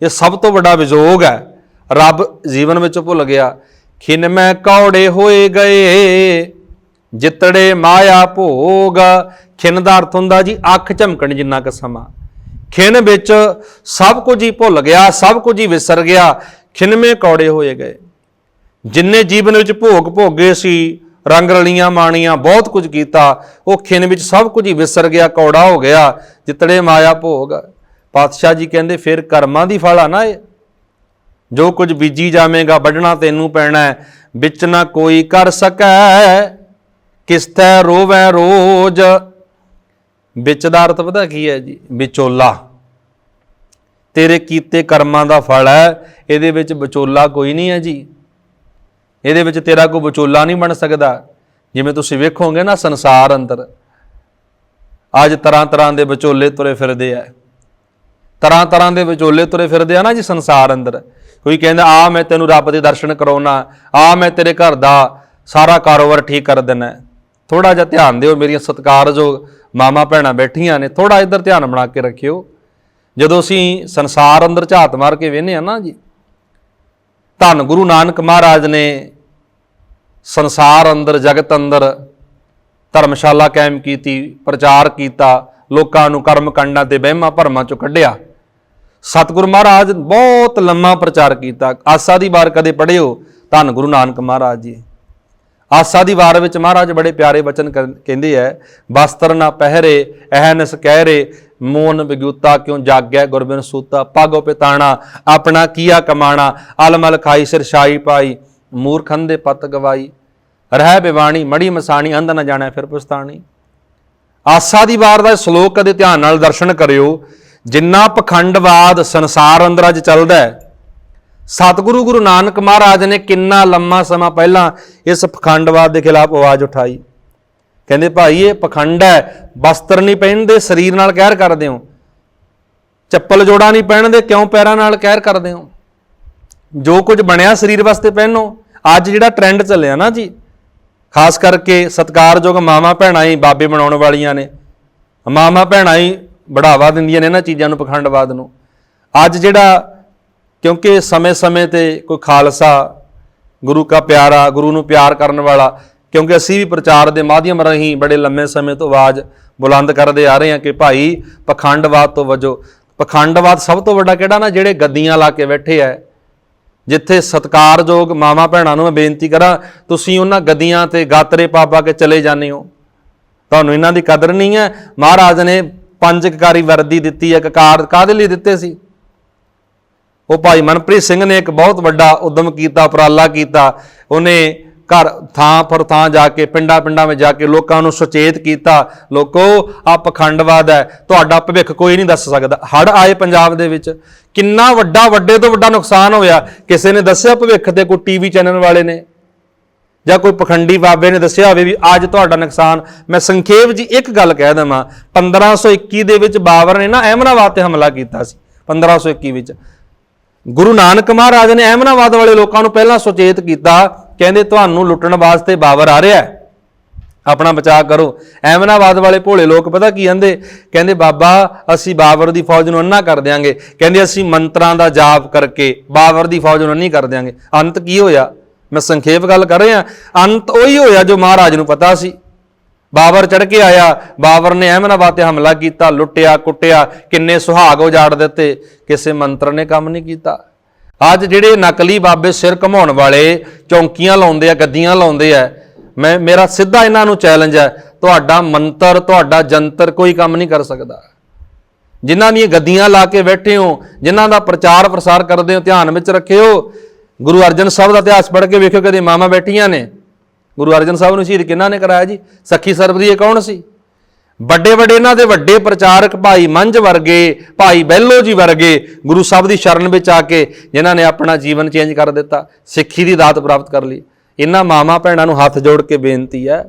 ਇਹ ਸਭ ਤੋਂ ਵੱਡਾ ਵਿਜੋਗ ਹੈ। ਰੱਬ ਜੀਵਨ ਵਿੱਚ ਭੁੱਲ ਗਿਆ। ਖਿਨ ਮੈਂ ਕੌੜੇ ਹੋਏ ਗਏ, ਜਿੱਤੜੇ ਮਾਇਆ ਭੋਗ। ਖਿਨ ਦਾ ਅਰਥ ਹੁੰਦਾ ਜੀ, ਅੱਖ ਝਮਕਣ ਜਿੰਨਾ ਕੁ ਸਮਾਂ। ਖਿਨ ਵਿੱਚ ਸਭ ਕੁਝ ਹੀ ਭੁੱਲ ਗਿਆ, ਸਭ ਕੁਝ ਹੀ ਵਿਸਰ ਗਿਆ। ਖਿਨਵੇਂ ਕੌੜੇ ਹੋਏ ਗਏ। ਜਿੰਨੇ ਜੀਵਨ ਵਿੱਚ ਭੋਗ ਭੋਗੇ ਸੀ, ਰੰਗ ਰਲੀਆਂ ਮਾਣੀਆਂ, ਬਹੁਤ ਕੁਝ ਕੀਤਾ, ਉਹ ਖਿਨ ਵਿੱਚ ਸਭ ਕੁਝ ਹੀ ਵਿਸਰ ਗਿਆ, ਕੌੜਾ ਹੋ ਗਿਆ, ਜਿਤੜੇ ਮਾਇਆ ਭੋਗ। ਪਾਤਸ਼ਾਹ ਜੀ ਕਹਿੰਦੇ, ਫਿਰ ਕਰਮਾਂ ਦੀ ਫਲ ਆ ਨਾ ਇਹ। ਜੋ ਕੁਝ ਬੀਜੀ ਜਾਵੇਂਗਾ, ਵੱਢਣਾ ਤੈਨੂੰ ਪੈਣਾ ਹੈ। ਵਿੱਚ ਨਾ ਕੋਈ ਕਰ ਸਕੈ, ਕਿਸਤੈ ਰੋਵੈ ਰੋਜ। ਵਿੱਚ ਦਾ ਅਰਥ ਪਤਾ ਕੀ ਹੈ ਜੀ? ਵਿਚੋਲਾ। ਤੇਰੇ ਕੀਤੇ ਕਰਮਾਂ ਦਾ ਫਲ ਹੈ, ਇਹਦੇ ਵਿੱਚ ਵਿਚੋਲਾ ਕੋਈ ਨਹੀਂ ਹੈ ਜੀ। ਇਹਦੇ ਵਿੱਚ ਤੇਰਾ ਕੋਈ ਵਿਚੋਲਾ ਨਹੀਂ ਬਣ ਸਕਦਾ। ਜਿਵੇਂ ਤੁਸੀਂ ਵੇਖੋਗੇ ਨਾ ਸੰਸਾਰ ਅੰਦਰ, ਅੱਜ ਤਰ੍ਹਾਂ ਤਰ੍ਹਾਂ ਦੇ ਵਿਚੋਲੇ ਤੁਰੇ ਫਿਰਦੇ ਆ। ਤਰ੍ਹਾਂ ਤਰ੍ਹਾਂ ਦੇ ਵਿਚੋਲੇ ਤੁਰੇ ਫਿਰਦੇ ਆ ਨਾ ਜੀ ਸੰਸਾਰ ਅੰਦਰ। ਕੋਈ ਕਹਿੰਦਾ, ਆ, ਮੈਂ ਤੈਨੂੰ ਰੱਬ ਦੇ ਦਰਸ਼ਨ ਕਰਾਉਣਾ ਆ, ਮੈਂ ਤੇਰੇ ਘਰ ਦਾ ਸਾਰਾ ਕਾਰੋਬਾਰ ਠੀਕ ਕਰ ਦੇਣਾ ਥੋੜਾ ਜਿਹਾ ਧਿਆਨ ਦਿਓ, ਮੇਰੀਆਂ ਸਤਿਕਾਰਯੋਗ ਮਾਮਾ ਭੈਣਾਂ ਬੈਠੀਆਂ ਨੇ ਥੋੜਾ ਇੱਧਰ ਧਿਆਨ ਬਣਾ ਕੇ ਰੱਖਿਓ। ਜਦੋਂ ਅਸੀਂ ਸੰਸਾਰ ਅੰਦਰ ਝਾਤ ਮਾਰ ਕੇ ਵੇਖਨੇ ਆ ਨਾ ਜੀ, ਧੰਨ ਗੁਰੂ ਨਾਨਕ ਮਹਾਰਾਜ ਨੇ ਸੰਸਾਰ ਅੰਦਰ, ਜਗਤ ਅੰਦਰ ਧਰਮਸ਼ਾਲਾ ਕਾਇਮ ਕੀਤੀ, ਪ੍ਰਚਾਰ ਕੀਤਾ, ਲੋਕਾਂ ਨੂੰ ਕਰਮ ਕੰਡਾਂ ਤੇ ਵਹਿਮਾਂ ਭਰਮਾਂ ਚੋਂ ਕੱਢਿਆ। ਸਤਿਗੁਰ ਮਹਾਰਾਜ ਬਹੁਤ ਲੰਮਾ ਪ੍ਰਚਾਰ ਕੀਤਾ। ਆਸਾ ਦੀ ਵਾਰ ਕਦੇ ਪੜ੍ਹਿਓ, ਧੰਨ ਗੁਰੂ ਨਾਨਕ ਮਹਾਰਾਜ ਜੀ। ਆਸਾ ਦੀ ਵਾਰ ਵਿੱਚ ਮਹਾਰਾਜ ਬੜੇ ਪਿਆਰੇ ਵਚਨ ਕਰ- ਕਹਿੰਦੇ ਐ ਵਸਤਰ ਨਾ ਪਹਿਰੇ, ਅਹਨਸ ਕਹਿਰੇ, ਮੋਨ ਵਿਗੂਤਾ ਕਿਉ ਜਾਗਿਆ ਗੁਰਬਿਨ ਸੂਤਾ? ਪਾਗੋ ਪਿਤਾਣਾ, ਆਪਣਾ ਕੀਆ ਕਮਾਣਾ? ਅਲਮਲ ਖਾਈ, ਸਿਰ ਸ਼ਾਈ ਪਾਈ ਮੂਰਖੰ ਦੇ ਪਤ ਗਵਾਈ। ਰਹਿ ਬਿਵਾਣੀ, ਮੜੀ ਮਸਾਣੀ, ਅੰਧ ਨਾ ਜਾਣੈ ਫਿਰ ਪੁਸਤਾਣੀ। ਆਸਾ ਦੀ ਵਾਰ ਦਾ ਸ਼ਲੋਕ ਕਦੇ ਧਿਆਨ ਨਾਲ ਦਰਸ਼ਨ ਕਰਿਓ ਜਿੰਨਾ ਪਖੰਡਵਾਦ ਸੰਸਾਰ ਅੰਦਰ ਅੱਜ ਚੱਲਦਾ ਹੈ, ਸਤਿਗੁਰੂ ਗੁਰੂ ਨਾਨਕ ਮਹਾਰਾਜ ਨੇ ਕਿੰਨਾ ਲੰਮਾ ਸਮਾਂ ਪਹਿਲਾਂ ਇਸ ਪਖੰਡਵਾਦ ਦੇ ਖਿਲਾਫ ਆਵਾਜ਼ ਉਠਾਈ। ਕਹਿੰਦੇ, ਭਾਈ, ਇਹ ਪਖੰਡ ਹੈ ਵਸਤਰ ਨਹੀਂ ਪਹਿਨਦੇ, ਸਰੀਰ ਨਾਲ ਕਹਿਰ ਕਰਦੇ ਹੋ। ਚੱਪਲ ਜੋੜਾ ਨਹੀਂ ਪਹਿਨਦੇ, ਕਿਉਂ ਪੈਰਾਂ ਨਾਲ ਕਹਿਰ ਕਰਦੇ ਹੋ? ਜੋ ਕੁਝ ਬਣਿਆ ਸਰੀਰ ਵਾਸਤੇ ਪਹਿਨੋ। ਅੱਜ ਜਿਹੜਾ ਟ੍ਰੈਂਡ ਚੱਲਿਆ ਨਾ ਜੀ, ਖਾਸ ਕਰਕੇ ਸਤਿਕਾਰਯੋਗ ਮਾਵਾਂ ਭੈਣਾਂ ਹੀ ਬਾਬੇ ਬਣਾਉਣ ਵਾਲੀਆਂ ਨੇ। ਮਾਵਾਂ ਭੈਣਾਂ ਹੀ ਬੜਾਵਾ ਦਿੰਦੀਆਂ ਨੇ ਇਹਨਾਂ ਚੀਜ਼ਾਂ ਨੂੰ ਪਖੰਡਵਾਦ ਨੂੰ। ਅੱਜ ਜਿਹੜਾ, ਕਿਉਂਕਿ ਸਮੇਂ-ਸਮੇਂ ਤੇ ਕੋਈ ਖਾਲਸਾ, ਗੁਰੂ ਕਾ ਪਿਆਰਾ, ਗੁਰੂ ਨੂੰ ਪਿਆਰ ਕਰਨ ਵਾਲਾ, ਕਿਉਂਕਿ ਅਸੀਂ ਵੀ ਪ੍ਰਚਾਰ ਦੇ ਮਾਧਿਅਮ ਰਾਹੀਂ ਬੜੇ ਲੰਮੇ ਸਮੇਂ ਤੋਂ ਆਵਾਜ਼ ਬੁਲੰਦ ਕਰਦੇ ਆ ਰਹੇ ਹਾਂ ਕਿ ਭਾਈ ਪਖੰਡਵਾਦ ਤੋਂ ਵਜੋ, ਪਖੰਡਵਾਦ ਸਭ ਤੋਂ ਵੱਡਾ ਕਿਹੜਾ ਨਾ, ਜਿਹੜੇ ਗੱਦੀਆਂ ਲਾ ਕੇ ਬੈਠੇ ਐ ਜਿੱਥੇ ਸਤਕਾਰਯੋਗ ਮਾਮਾ ਭੈਣਾਂ ਨੂੰ ਮੈਂ ਬੇਨਤੀ ਕਰਾਂ, ਤੁਸੀਂ ਉਹਨਾਂ ਗੱਦੀਆਂ ਤੇ ਗਾਤਰੇ ਪਾ ਪਾ ਕੇ ਚਲੇ ਜਾਂਦੇ ਹੋ। ਤੁਹਾਨੂੰ ਇਹਨਾਂ ਦੀ ਕਦਰ ਨਹੀਂ ਹੈ। ਮਹਾਰਾਜ ਨੇ ਪੰਜ ਕਕਾਰੀ ਵਰਦੀ ਦਿੱਤੀ ਹੈ ਕਕਾਰ ਕਾਦੇ ਲਈ ਦਿੱਤੇ ਸੀ? ਉਹ ਭਾਈ ਮਨਪ੍ਰੀਤ ਸਿੰਘ ਨੇ ਇੱਕ ਬਹੁਤ ਵੱਡਾ ਉਦਮ ਕੀਤਾ, ਉਪਰਾਲਾ ਕੀਤਾ। ਉਹਨੇ ਘਰ ਥਾਂ ਪਰ ਥਾਂ ਜਾ ਕੇ, ਪਿੰਡਾਂ ਪਿੰਡਾਂ ਵਿੱਚ ਜਾ ਕੇ ਲੋਕਾਂ ਨੂੰ ਸੁਚੇਤ ਕੀਤਾ। ਲੋਕੋ ਆ ਪਖੰਡਵਾਦ ਹੈ। ਤੁਹਾਡਾ ਭਵਿੱਖ ਕੋਈ ਨਹੀਂ ਦੱਸ ਸਕਦਾ। ਹੜ ਆਏ ਪੰਜਾਬ ਦੇ ਵਿੱਚ। ਕਿੰਨਾ ਵੱਡਾ, ਵੱਡੇ ਤੋਂ ਵੱਡਾ ਨੁਕਸਾਨ ਹੋਇਆ। ਕਿਸੇ ਨੇ ਦੱਸਿਆ ਭਵਿੱਖ ਤੇ ਕੋਈ ਟੀਵੀ ਚੈਨਲ ਵਾਲੇ ਨੇ? ਜਾਂ ਕੋਈ ਪਖੰਡੀ ਬਾਬੇ ਨੇ ਦੱਸਿਆ ਹੋਵੇ ਵੀ ਅੱਜ ਤੁਹਾਡਾ ਨੁਕਸਾਨ, ਮੈਂ ਸੰਖੇਪ ਜੀ ਇੱਕ ਗੱਲ ਕਹਿ ਦਵਾਂ 1521 ਦੇ ਵਿੱਚ ਬਾਬਰ ਨੇ ਨਾ ਅਹਿਮਨਾਬਾਦ ਤੇ ਹਮਲਾ ਕੀਤਾ ਸੀ 1521 ਵਿੱਚ। ਗੁਰੂ ਨਾਨਕ ਮਹਾਰਾਜ ਨੇ ਅਹਿਮਨਾਬਾਦ ਵਾਲੇ ਲੋਕਾਂ ਨੂੰ ਪਹਿਲਾਂ ਸੁਚੇਤ ਕੀਤਾ, ਕਹਿੰਦੇ ਤੁਹਾਨੂੰ ਲੁੱਟਣ ਵਾਸਤੇ ਬਾਬਰ ਆ ਰਿਹਾ ਹੈ। ਆਪਣਾ ਬਚਾਅ ਕਰੋ। ਐਮਨਾਬਾਦ ਵਾਲੇ ਭੋਲੇ ਲੋਕ ਪਤਾ ਕੀ ਕਹਿੰਦੇ ਕਹਿੰਦੇ, ਬਾਬਾ, ਅਸੀਂ ਬਾਬਰ ਦੀ ਫੌਜ ਨੂੰ ਅੰਨਾ ਕਰ ਦਿਆਂਗੇ। ਕਹਿੰਦੇ, ਅਸੀਂ ਮੰਤਰਾਂ ਦਾ ਜਾਪ ਕਰਕੇ ਬਾਬਰ ਦੀ ਫੌਜ ਨੂੰ ਅੰਨੀ ਕਰ ਦਿਆਂਗੇ। ਅੰਤ ਕੀ ਹੋਇਆ? ਮੈਂ ਸੰਖੇਪ ਗੱਲ ਕਰ ਰਿਹਾ, ਅੰਤ ਉਹੀ ਹੋਇਆ ਜੋ ਮਹਾਰਾਜ ਨੂੰ ਪਤਾ ਸੀ। ਬਾਬਰ ਚੜ ਕੇ ਆਇਆ, ਬਾਬਰ ਨੇ ਅਹਿਮਦਾਬਾਦ ਤੇ ਹਮਲਾ ਕੀਤਾ, ਲੁੱਟਿਆ, ਕੁੱਟਿਆ, ਕਿੰਨੇ ਸੁਹਾਗ ਉਜਾੜ ਦਿੱਤੇ, ਕਿਸੇ ਮੰਤਰ ਨੇ ਕੰਮ ਨਹੀਂ ਕੀਤਾ। ਅੱਜ ਜਿਹੜੇ ਨਕਲੀ ਬਾਬੇ ਸਿਰ ਘਮਾਉਣ ਵਾਲੇ, ਚੌਂਕੀਆਂ ਲਾਉਂਦੇ ਆ, ਗੱਦੀਆਂ ਲਾਉਂਦੇ ਆ, ਮੈਂ, ਮੇਰਾ ਸਿੱਧਾ ਇਹਨਾਂ ਨੂੰ ਚੈਲੰਜ ਹੈ ਤੁਹਾਡਾ ਮੰਤਰ, ਤੁਹਾਡਾ ਜੰਤਰ ਕੋਈ ਕੰਮ ਨਹੀਂ ਕਰ ਸਕਦਾ। ਜਿਨ੍ਹਾਂ ਦੀਆਂ ਗੱਦੀਆਂ ਲਾ ਕੇ ਬੈਠੇ ਹੋ, ਜਿਨ੍ਹਾਂ ਦਾ ਪ੍ਰਚਾਰ ਪ੍ਰਸਾਰ ਕਰਦੇ ਹੋ, ਧਿਆਨ ਵਿੱਚ ਰੱਖਿਓ ਗੁਰੂ ਅਰਜਨ ਸਾਹਿਬ ਦਾ ਇਤਿਹਾਸ ਪੜ੍ਹ ਕੇ ਵੇਖਿਓ ਕਦੇ ਮਾਮਾ ਬੈਠੀਆਂ ਨੇ। ਗੁਰੂ ਅਰਜਨ ਸਾਹਿਬ ਨੂੰ ਸ਼ਹੀਦ ਕਿਹਨਾਂ ਨੇ ਕਰਾਇਆ ਜੀ? ਸਖੀ ਸਰਬਦੀ ਇਹ ਕੌਣ ਸੀ? ਵੱਡੇ ਵੱਡੇ ਇਹਨਾਂ ਦੇ ਵੱਡੇ ਪ੍ਰਚਾਰਕ ਭਾਈ ਮੰਝ ਵਰਗੇ, ਭਾਈ ਬਹਿਲੋ ਜੀ ਵਰਗੇ ਗੁਰੂ ਸਾਹਿਬ ਦੀ ਸ਼ਰਨ ਵਿੱਚ ਆ ਕੇ ਜਿਨ੍ਹਾਂ ਨੇ ਆਪਣਾ ਜੀਵਨ ਚੇਂਜ ਕਰ ਦਿੱਤਾ, ਸਿੱਖੀ ਦੀ ਦਾਤ ਪ੍ਰਾਪਤ ਕਰ ਲਈ। ਇਹਨਾਂ ਮਾਮਾ ਭੈਣਾਂ ਨੂੰ ਹੱਥ ਜੋੜ ਕੇ ਬੇਨਤੀ ਹੈ,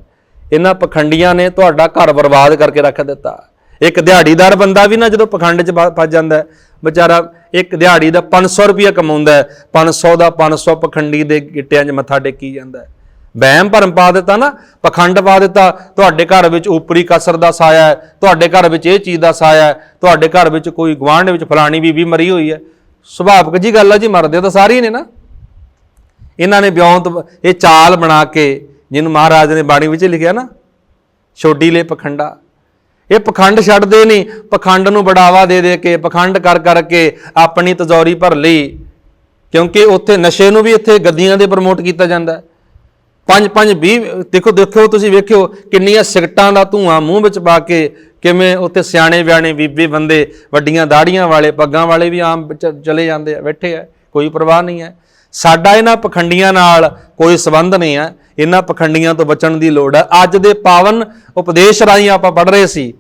ਇਹਨਾਂ ਪਖੰਡੀਆਂ ਨੇ ਤੁਹਾਡਾ ਘਰ ਬਰਬਾਦ ਕਰਕੇ ਰੱਖ ਦਿੱਤਾ। ਇੱਕ ਦਿਹਾੜੀਦਾਰ ਬੰਦਾ ਵੀ ਨਾ ਜਦੋਂ ਪਖੰਡ 'ਚ ਫਸ ਜਾਂਦਾ ਵਿਚਾਰਾ ਇੱਕ ਦਿਹਾੜੀ ਦਾ 500 ਰੁਪਇਆ ਕਮਾਉਂਦਾ ਹੈ। 500 ਦਾ 500 ਪਖੰਡੀ ਦੇ ਗਿੱਟਿਆਂ 'ਚ ਮੱਥਾ ਟੇਕੀ ਜਾਂਦਾ ਹੈ। ਵਹਿਮ ਭਰਮ ਪਾ ਦਿੱਤਾ ਨਾ, ਪਖੰਡ ਪਾ ਦਿੱਤਾ, ਤੁਹਾਡੇ ਘਰ ਵਿੱਚ ਉਪਰੀ ਕਸਰ ਦਾ ਸਾਇਆ ਹੈ, ਤੁਹਾਡੇ ਘਰ ਵਿੱਚ ਇਹ ਚੀਜ਼ ਦਾ ਸਾਇਆ ਹੈ, ਤੁਹਾਡੇ ਘਰ ਵਿੱਚ ਕੋਈ ਗਵਾਂਢ ਵਿੱਚ ਫਲਾਣੀ ਬੀਬੀ ਮਰੀ ਹੋਈ ਹੈ। ਸੁਭਾਵਿਕ ਜੀ ਗੱਲ ਆ ਜੀ, ਮਰਦੇ ਤਾਂ ਸਾਰੇ ਨੇ ਨਾ। ਇਹਨਾਂ ਨੇ ਬਿਉਂਤ ਇਹ ਚਾਲ ਬਣਾ ਕੇ, ਜਿਹਨੂੰ ਮਹਾਰਾਜ ਨੇ ਬਾਣੀ ਵਿੱਚ ਲਿਖਿਆ ਨਾ, ਛੋਡੀ ਲੈ ਪਖੰਡਾ। ਇਹ ਪਖੰਡ ਛੱਡਦੇ ਨਹੀਂ, ਪਖੰਡ ਨੂੰ ਬੜਾਵਾ ਦੇ ਦੇ ਕੇ, ਪਖੰਡ ਕਰ ਕਰਕੇ ਆਪਣੀ ਤਜੌਰੀ ਭਰ ਲਈ। ਕਿਉਂਕਿ ਉੱਥੇ ਨਸ਼ੇ ਨੂੰ ਵੀ ਇੱਥੇ ਗੱਦੀਆਂ ਦੇ ਪ੍ਰਮੋਟ ਕੀਤਾ ਜਾਂਦਾ ਹੈ। ਪੰਜ ਪੰਜ 20 ਦੇਖੋ ਦੇਖੋ ਤੁਸੀਂ ਵੇਖਿਓ ਕਿੰਨੀਆਂ ਸਿਗਟਾਂ ਦਾ ਧੂਆਂ ਮੂੰਹ ਵਿੱਚ ਪਾ ਕੇ ਕਿਵੇਂ ਉੱਥੇ ਸਿਆਣੇ ਬਿਆਣੇ ਬੀਬੇ ਬੰਦੇ, ਵੱਡੀਆਂ ਦਾੜੀਆਂ ਵਾਲੇ, ਪੱਗਾਂ ਵਾਲੇ ਵੀ ਆਮ ਚ- ਚਲੇ ਜਾਂਦੇ ਆ, ਬੈਠੇ ਆ, ਕੋਈ ਪਰਵਾਹ ਨਹੀਂ ਹੈ। ਸਾਡਾ ਇਹਨਾਂ ਪਖੰਡੀਆਂ ਨਾਲ ਕੋਈ ਸਬੰਧ ਨਹੀਂ ਹੈ। ਇਹਨਾਂ ਪਖੰਡੀਆਂ ਤੋਂ ਬਚਣ ਦੀ ਲੋੜ ਹੈ। ਅੱਜ ਦੇ ਪਾਵਨ ਉਪਦੇਸ਼ ਰਾਹੀਂ ਆਪਾਂ ਪੜ ਰਹੇ ਸੀ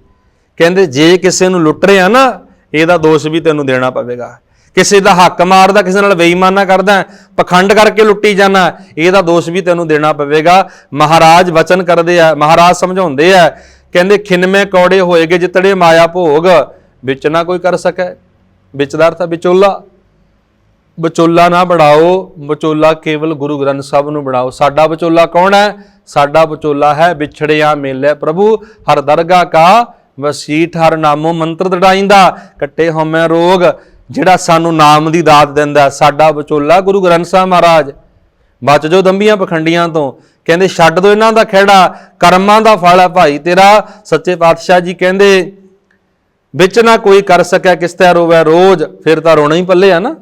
ਕਹਿੰਦੇ ਜੇ ਕਿਸੇ ਨੂੰ ਲੁੱਟ ਰਿਹਾ ਨਾ, ਇਹਦਾ ਦੋਸ਼ ਵੀ ਤੈਨੂੰ ਦੇਣਾ ਪਵੇਗਾ। ਕਿਸੇ ਦਾ ਹੱਕ ਮਾਰਦਾ, ਕਿਸੇ ਨਾਲ ਬੇਈਮਾਨਾ ਕਰਦਾ, ਪਖੰਡ ਕਰਕੇ ਲੁੱਟੀ ਜਾਣਾ ਇਹਦਾ ਦੋਸ਼ ਵੀ ਤੈਨੂੰ ਦੇਣਾ ਪਵੇਗਾ। ਮਹਾਰਾਜ ਵਚਨ ਕਰਦੇ ਆ, ਮਹਾਰਾਜ ਸਮਝਾਉਂਦੇ ਆ, ਕਹਿੰਦੇ ਖਿੰਨਵੇਂ ਕੌੜੇ ਹੋਏਗੇ ਜਿਤੜੇ ਮਾਇਆ ਭੋਗ, ਵਿੱਚ ਨਾ ਕੋਈ ਕਰ ਸਕੈ। ਵਿਚਦਾਰ ਤਾਂ ਵਿਚੋਲਾ। ਵਿਚੋਲਾ ਨਾ ਬਣਾਓ, ਵਿਚੋਲਾ ਕੇਵਲ ਗੁਰੂ ਗ੍ਰੰਥ ਸਾਹਿਬ ਨੂੰ ਬਣਾਓ। ਸਾਡਾ ਵਿਚੋਲਾ ਕੌਣ ਹੈ? ਸਾਡਾ ਵਿਚੋਲਾ ਹੈ ਵਿਛੜਿਆ ਮੇਲੇ ਪ੍ਰਭੂ, ਹਰ ਦਰਗਾ ਕਾ ਵਸੀਠ ਹਰ ਨਾਮੋ ਮੰਤਰ ਦੜਾਈਂਦਾ, ਕੱਟੇ ਹਉਮੈ ਰੋਗ, ਜਿਹੜਾ ਸਾਨੂੰ ਨਾਮ ਦੀ ਦਾਤ ਦਿੰਦਾ, ਸਾਡਾ ਵਿਚੋਲਾ ਗੁਰੂ ਗ੍ਰੰਥ ਸਾਹਿਬ ਮਹਾਰਾਜ। ਬਚ ਜੋ ਦੰਬੀਆਂ ਪਖੰਡੀਆਂ ਤੋਂ। ਕਹਿੰਦੇ, ਛੱਡ ਦੋ ਇਹਨਾਂ ਦਾ ਖਿਹੜਾ, ਕਰਮਾਂ ਦਾ ਫਲ ਹੈ ਭਾਈ ਤੇਰਾ, ਸੱਚੇ ਪਾਤਸ਼ਾਹ ਜੀ ਕਹਿੰਦੇ, ਵਿੱਚ ਨਾ ਕੋਈ ਕਰ ਸਕਿਆ ਕਿਸ ਤੇ ਰੋਵੇ ਰੋਜ਼, ਫਿਰ ਤਾਂ ਰੋਣਾ ਹੀ ਪੱਲੇ ਆ ਨਾ।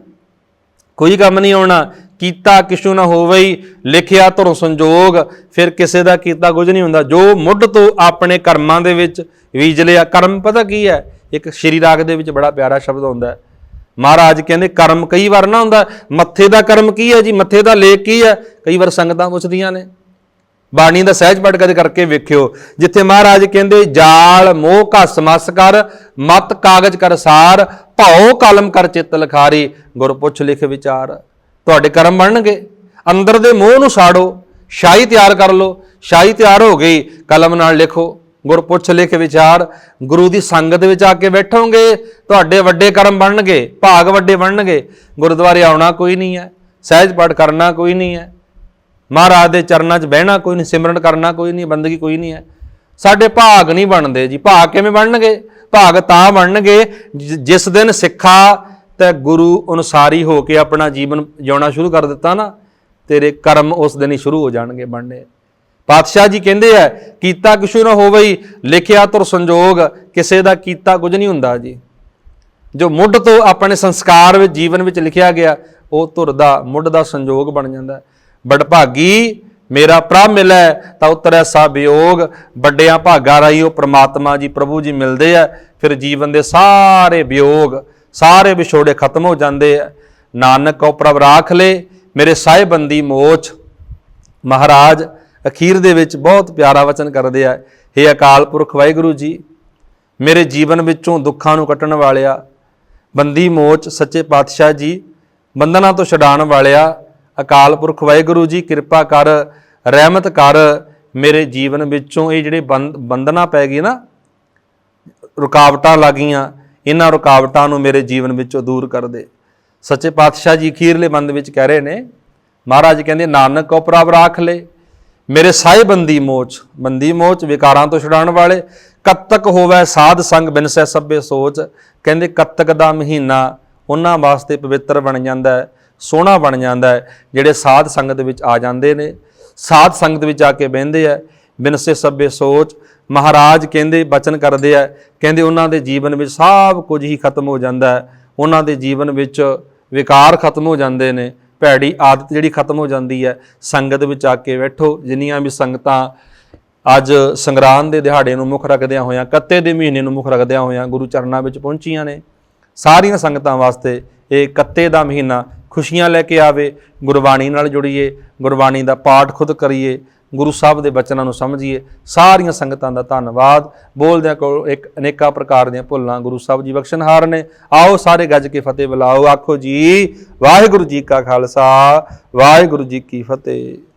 ਕੋਈ ਕੰਮ ਨਹੀਂ ਆਉਣਾ। ਕੀਤਾ ਕਿਛੂ ਨਾ ਹੋਵਈ ਲਿਖਿਆ ਧਰੋਂ ਸੰਜੋਗ, ਫਿਰ ਕਿਸੇ ਦਾ ਕੀਤਾ ਕੁਝ ਨਹੀਂ ਹੁੰਦਾ। ਜੋ ਮੁੱਢ ਤੋਂ ਆਪਣੇ ਕਰਮਾਂ ਦੇ ਵਿੱਚ ਬੀਜ ਲਿਆ, ਕਰਮ ਪਤਾ ਕੀ ਹੈ? ਇੱਕ ਸ਼੍ਰੀ ਰਾਗ ਦੇ ਵਿੱਚ ਬੜਾ ਪਿਆਰਾ ਸ਼ਬਦ ਹੁੰਦਾ ਹੈ। ਮਹਾਰਾਜ ਕਹਿੰਦੇ, ਕਰਮ ਕਈ ਵਾਰ ਨਾ ਹੁੰਦਾ। ਮੱਥੇ ਦਾ ਕਰਮ ਕੀ ਹੈ ਜੀ? ਮੱਥੇ ਦਾ ਲੇਖ ਕੀ ਹੈ? ਕਈ ਵਾਰ ਸੰਗਤਾਂ ਪੁੱਛਦੀਆਂ ਨੇ। ਬਾਣੀ ਦਾ ਸਹਿਜ ਪਾਠ ਕਦੇ ਕਰਕੇ ਵੇਖਿਓ। ਜਿੱਥੇ ਮਹਾਰਾਜ ਕਹਿੰਦੇ, ਜਾਲ, ਮੋਹ, ਘਸ, ਮਸ ਕਰ, ਮਤ, ਕਾਗਜ਼ ਕਰ ਸਾਰ, ਭਾਉ, ਕਲਮ ਕਰ ਚਿੱਤ ਲਖਾਰੀ। ਗੁਰ ਪੁੱਛ ਲਿਖ ਵਿਚਾਰ। ਤੁਹਾਡੇ ਕਰਮ ਬਣਨਗੇ। ਅੰਦਰ ਦੇ ਮੋਹ ਨੂੰ ਸਾੜੋ, ਸ਼ਾਹੀ ਤਿਆਰ ਕਰ ਲਓ। ਸ਼ਾਹੀ ਤਿਆਰ ਹੋ ਗਈ, ਕਲਮ ਨਾਲ ਲਿਖੋ ਗੁਰ ਪੁੱਛ ਲਿਖ ਵਿਚਾਰ, ਗੁਰੂ ਦੀ ਸੰਗਤ ਵਿੱਚ ਆ ਕੇ ਬੈਠੋਗੇ, ਤੁਹਾਡੇ ਵੱਡੇ ਕਰਮ ਬਣਨਗੇ, ਭਾਗ ਵੱਡੇ ਬਣਨਗੇ। ਗੁਰਦੁਆਰੇ ਆਉਣਾ ਕੋਈ ਨਹੀਂ ਹੈ, ਸਹਿਜ ਪਾਠ ਕਰਨਾ ਕੋਈ ਨਹੀਂ ਹੈ, ਮਹਾਰਾਜ ਦੇ ਚਰਨਾਂ 'ਚ ਬਹਿਣਾ ਕੋਈ ਨਹੀਂ, ਸਿਮਰਨ ਕਰਨਾ ਕੋਈ ਨਹੀਂ, ਬੰਦਗੀ ਕੋਈ ਨਹੀਂ ਹੈ। ਸਾਡੇ ਭਾਗ ਨਹੀਂ ਬਣਦੇ ਜੀ, ਭਾਗ ਕਿਵੇਂ ਬਣਨਗੇ? ਭਾਗ ਤਾਂ ਬਣਨਗੇ, ਜਿ- ਜਿਸ ਦਿਨ ਸਿੱਖਾ ਤੇ ਗੁਰੂ ਅਨੁਸਾਰੀ ਹੋ ਕੇ ਆਪਣਾ ਜੀਵਨ ਜਿਉਣਾ ਸ਼ੁਰੂ ਕਰ ਦਿੱਤਾ ਨਾ, ਤੇਰੇ ਕਰਮ ਉਸ ਦਿਨ ਹੀ ਸ਼ੁਰੂ ਹੋ ਜਾਣਗੇ ਬਣਨੇ। ਪਾਤਸ਼ਾਹ ਜੀ ਕਹਿੰਦੇ ਆ, ਕੀਤਾ ਕਿਛੂ ਨਾ ਹੋਵੇ ਲਿਖਿਆ ਤੁਰ ਸੰਜੋਗ, ਕਿਸੇ ਦਾ ਕੀਤਾ ਕੁਝ ਨਹੀਂ ਹੁੰਦਾ ਜੀ। ਜੋ ਮੁੱਢ ਤੋਂ ਆਪਣੇ ਸੰਸਕਾਰ ਵਿੱਚ, ਜੀਵਨ ਵਿੱਚ ਲਿਖਿਆ ਗਿਆ, ਉਹ ਧੁਰ ਦਾ, ਮੁੱਢ ਦਾ ਸੰਜੋਗ ਬਣ ਜਾਂਦਾ। ਹੈ। ਬੜਭਾਗੀ ਮੇਰਾ ਪ੍ਰਭ ਮਿਲੈ, ਤਾਂ ਉਤਰੈ ਸਭ ਵਿਯੋਗ ਵੱਡਿਆਂ ਭਾਗਾ ਰਾਈ ਉਹ ਪ੍ਰਮਾਤਮਾ ਜੀ, ਪ੍ਰਭੂ ਜੀ ਮਿਲਦੇ ਆ, ਫਿਰ ਜੀਵਨ ਦੇ ਸਾਰੇ ਵਿਯੋਗ ਸਾਰੇ ਵਿਛੋੜੇ ਖਤਮ ਹੋ ਜਾਂਦੇ ਆ। ਨਾਨਕ ਕੋ ਪ੍ਰਭ ਰਾਖ ਲੈ, ਮੇਰੇ ਸਾਹਿਬੰਦੀ ਮੋਚ। ਮਹਾਰਾਜ ਅਖੀਰ ਦੇ ਵਿੱਚ ਬਹੁਤ ਪਿਆਰਾ ਵਚਨ ਕਰਦੇ ਆ, ਹੇ ਅਕਾਲ ਪੁਰਖ ਵਾਹਿਗੁਰੂ ਜੀ, ਮੇਰੇ ਜੀਵਨ ਵਿੱਚੋਂ ਦੁੱਖਾਂ ਨੂੰ ਕੱਟਣ ਵਾਲਿਆ, ਬੰਦੀ ਮੋਚ ਸੱਚੇ ਪਾਤਸ਼ਾਹ ਜੀ, ਬੰਧਨਾਂ ਤੋਂ ਛਡਾਉਣ ਵਾਲਿਆ, ਅਕਾਲ ਪੁਰਖ ਵਾਹਿਗੁਰੂ ਜੀ, ਕਿਰਪਾ ਕਰ, ਰਹਿਮਤ ਕਰ, ਮੇਰੇ ਜੀਵਨ ਵਿੱਚੋਂ ਇਹ ਜਿਹੜੇ ਬੰਦ- ਬੰਧਨਾਂ ਪੈ ਗਈ ਨਾ, ਰੁਕਾਵਟਾਂ ਲੱਗੀਆਂ ਇਹਨਾਂ ਰੁਕਾਵਟਾਂ ਨੂੰ ਮੇਰੇ ਜੀਵਨ ਵਿੱਚੋਂ ਦੂਰ ਕਰ ਦੇ। ਸੱਚੇ ਪਾਤਸ਼ਾਹ ਜੀ ਅਖੀਰਲੇ ਬੰਦ ਵਿੱਚ ਕਹਿ ਰਹੇ ਨੇ, ਮਹਾਰਾਜ ਕਹਿੰਦੇ, ਨਾਨਕ ਕੋ ਪ੍ਰਭ ਰਾਖ ਲੈ, ਮੇਰੇ ਸਾਈ ਬੰਦੀ ਮੋਚ ਬੰਦੀ ਮੋਚ ਵਿਕਾਰਾਂ ਤੋਂ ਛੁਡਾਉਣ ਵਾਲੇ, ਕੱਤਕ ਹੋਵੇ ਸਾਧ ਸੰਗ ਬਿਨਸੈ ਸਭੇ ਸੋਚ। ਕਹਿੰਦੇ, ਕੱਤਕ ਦਾ ਮਹੀਨਾ ਉਹਨਾਂ ਵਾਸਤੇ ਪਵਿੱਤਰ ਬਣ ਜਾਂਦਾ ਹੈ, ਸੋਹਣਾ ਬਣ ਜਾਂਦਾ ਹੈ, ਜਿਹੜੇ ਸਾਧ ਸੰਗਤ ਵਿੱਚ ਆ ਜਾਂਦੇ ਨੇ। ਸਾਧ ਸੰਗਤ ਵਿੱਚ ਆ ਕੇ ਬਹਿੰਦੇ ਆ ਬਿਨਸੇ ਸਭੇ ਸੋਚ ਮਹਾਰਾਜ ਕਹਿੰਦੇ, ਬਚਨ ਕਰਦੇ ਆ, ਕਹਿੰਦੇ ਉਹਨਾਂ ਦੇ ਜੀਵਨ ਵਿੱਚ ਸਭ ਕੁਝ ਹੀ ਖਤਮ ਹੋ ਜਾਂਦਾ ਹੈ। ਉਹਨਾਂ ਦੇ ਜੀਵਨ ਵਿੱਚ ਵਿਕਾਰ ਖਤਮ ਹੋ ਜਾਂਦੇ ਨੇ, ਭੈੜੀ ਆਦਤ ਜਿਹੜੀ ਖਤਮ ਹੋ ਜਾਂਦੀ ਹੈ, ਸੰਗਤ ਵਿੱਚ ਆ ਕੇ ਬੈਠੋ, ਜਿੰਨੀਆਂ ਵੀ ਸੰਗਤਾਂ ਅੱਜ ਸੰਗਰਾਂਦ ਦੇ ਦਿਹਾੜੇ ਨੂੰ ਮੁੱਖ ਰੱਖਦਿਆਂ ਹੋਇਆਂ, ਕੱਤੇ ਦੇ ਮਹੀਨੇ ਨੂੰ ਮੁੱਖ ਰੱਖਦਿਆਂ ਹੋਇਆਂ ਗੁਰੂ ਚਰਨਾਂ ਵਿੱਚ ਪਹੁੰਚੀਆਂ ਨੇ। ਸਾਰੀਆਂ ਸੰਗਤਾਂ ਵਾਸਤੇ ਇਹ ਕੱਤੇ ਦਾ ਮਹੀਨਾ ਖੁਸ਼ੀਆਂ ਲੈ ਕੇ ਆਵੇ, ਗੁਰਬਾਣੀ ਨਾਲ ਜੁੜੀਏ, ਗੁਰਬਾਣੀ ਦਾ ਪਾਠ ਖੁਦ ਕਰੀਏ ਗੁਰੂ ਸਾਹਿਬ ਦੇ ਬਚਨਾਂ ਨੂੰ ਸਮਝੀਏ। ਸਾਰੀਆਂ ਸੰਗਤਾਂ ਦਾ ਧੰਨਵਾਦ। ਬੋਲਦਿਆਂ ਕੋਲ ਇੱਕ ਅਨੇਕਾਂ ਪ੍ਰਕਾਰ ਦੀਆਂ ਭੁੱਲਾਂ ਗੁਰੂ ਸਾਹਿਬ ਜੀ ਬਖਸ਼ਣਹਾਰ ਨੇ। ਆਓ ਸਾਰੇ ਗੱਜ ਕੇ ਫਤਿਹ ਬੁਲਾਓ। ਆਖੋ ਜੀ, ਵਾਹਿਗੁਰੂ ਜੀ ਕਾ ਖਾਲਸਾ, ਵਾਹਿਗੁਰੂ ਜੀ ਕੀ ਫਤਿਹ।